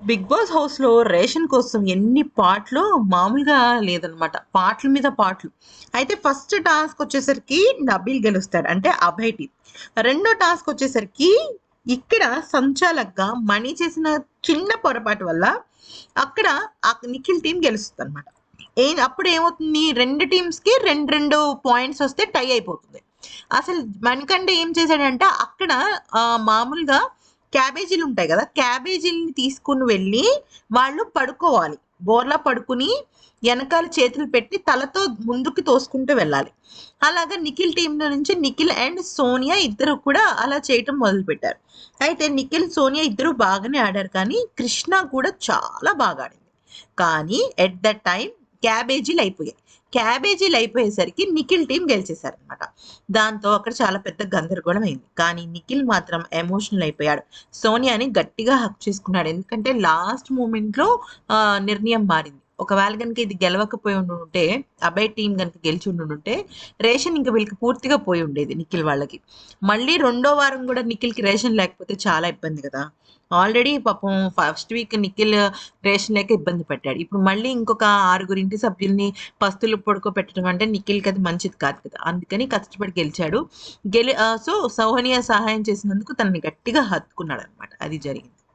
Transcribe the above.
Big boss హౌస్‌లో ration కోసం ఎన్ని పాటలు మామూలుగా లేదనమాట. పాటల మీద పాటలు. అయితే ఫస్ట్ టాస్క్ వచ్చేసరికి నబీల్ గెలుస్తాడు. అంటే అభయ్ టీమ్. రెండో టాస్క్ వచ్చేసరికి ఇక్కడ సంచాలక్‌గా మణి చేసిన చిన్న పొరపాటు వల్ల అక్కడ ఆ నిఖిల్ గెలుస్తుంది అనమాట ఏ అప్పుడు ఏమవుతుంది రెండు టీమ్స్‌కి 2, 2 పాయింట్స్ వస్తే టై అయిపోతుంది. అసలు మణికంఠ ఏం చేశాడంటే అక్కడ మామూలుగా క్యాబేజీలు ఉంటాయి కదా క్యాబేజీలని తీసుకొని వెళ్ళి వాళ్ళు పడుకోవాలి. బోర్లా పడుకొని వెనకాల చేతులు పెట్టి తలతో ముందుకు తోసుకుంటూ వెళ్ళాలి. అలాగా నిఖిల్ టీంలో నుంచి నిఖిల్ అండ్ సోనియా ఇద్దరు కూడా అలా చేయటం మొదలుపెట్టారు. అయితే నిఖిల్, సోనియా ఇద్దరు బాగానే ఆడారు కానీ కృష్ణ కూడా చాలా బాగా ఆడింది. కానీ ఎట్ ద టైం క్యాబేజీలు అయిపోయాయి. క్యాబేజీలు అయిపోయేసరికి నిఖిల్ టీం గెలిచేశారు అనమాట దాంతో అక్కడ చాలా పెద్ద గందరగోళం అయింది. కానీ నిఖిల్ మాత్రం ఎమోషనల్ అయిపోయాడు. సోనియాని గట్టిగా హక్ చేసుకున్నాడు. ఎందుకంటే లాస్ట్ మూమెంట్‌లో నిర్ణయం మారింది. ఒకవేళ గనుక ఇది గెలవకపోయి ఉండుంటే అభయ్ టీం గనుక గెలిచి ఉండుంటే రేషన్ ఇంకా వీళ్ళకి పూర్తిగా పోయి ఉండేది నిఖిల్ వాళ్ళకి. మళ్ళీ రెండో వారం కూడా నిఖిల్‌కి రేషన్ లేకపోతే చాలా ఇబ్బంది కదా ఆల్రెడీ పాపం ఫస్ట్ వీక్ నిఖిల్ రేషన్ లేక ఇబ్బంది పెట్టాడు ఇప్పుడు మళ్ళీ ఇంకొక ఆరుగురు ఇంటి సభ్యుల్ని పస్తులు పడుకోబెట్టడం అంటే నిఖిల్‌కి అది మంచిది కాదు కదా! అందుకని కష్టపడి గెలిచాడు. గెలి సో సౌహనియా సహాయం చేసినందుకు తనని గట్టిగా హత్తుకున్నాడు అనమాట అది జరిగింది.